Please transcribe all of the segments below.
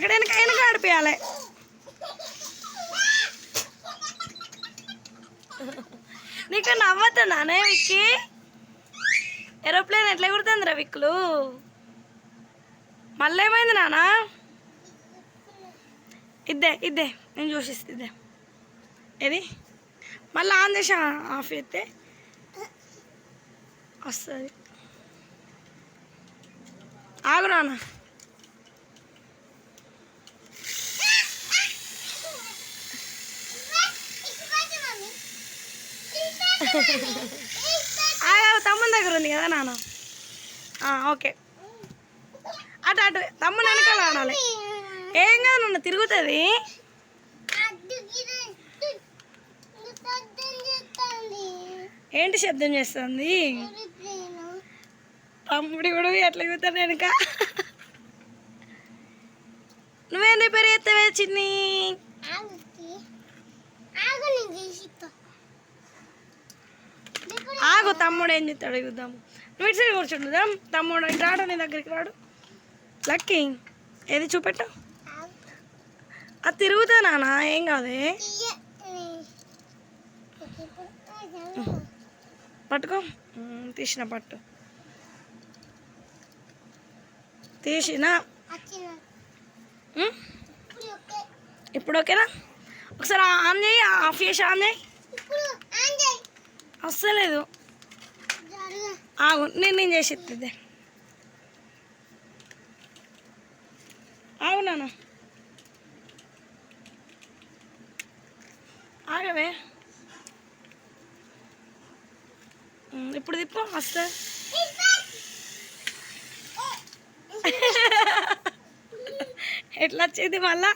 అక్కడ వెనక వెనక ఆడిపోయాలి. నీకు నవ్వుతున్నానే విక్కి? ఏరోప్లేన్ ఎట్లా కుడుతుందిరా విక్కులు? మళ్ళీ ఏమైంది నానా ఇద్దే ఇద్దే నేను చూసిస్తే ఇద్దే. ఏది? మళ్ళీ ఆన్ చేసా ఆఫ్ చేస్తే వస్తుంది. ఆగు నాన్న. తమ్ముని దగ్గర ఉంది కదా నాన్న? ఓకే. అటు అటు తమ్ముని వెనకాల ఆడాలి. ఏం కాదు నాన్న తిరుగుతుంది. ఏంటి శబ్దం చేస్తుంది? తమ్ముడు కూడా ఎట్లా ఎగుతాడు వెనుక. నువ్వేం పేరు ఎత్తవే చిన్ని? ఆగు తమ్ముడు ఏం చెప్తాడు చూద్దాం నువ్వు ఇటు సైడ్ కూర్చుంటుదాం తమ్ముడు ఇటు రాడు నీ దగ్గరికి రాడు. లక్కీ ఏది చూపెట్టు? అది తిరుగుతా నాన్న ఏం కాదే? పట్టుకో. తీసిన పట్టు. తీసిన. ఇప్పుడు ఓకేనా? ఒకసారి ఆన్ చేయి ఆఫ్ చేసి ఆన్ చేయి. వస్తలేదు ఆగు నేను నేను చేసి ఇస్తుంది ఆగు నాన్న. ఆగవే. ఇప్పుడు తిప్పు వస్తా. ఎట్లా వచ్చేది మళ్ళా?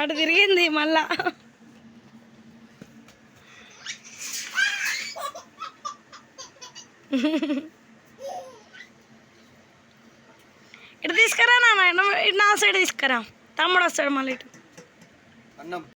అటు తిరిగింది మళ్ళా. ఇటు తీసుకురా నాన్న ఇటు నా సైడ్ తీసుకురా. తమ్ముడు వస్తాడు మళ్ళీ ఇటు. అన్నం.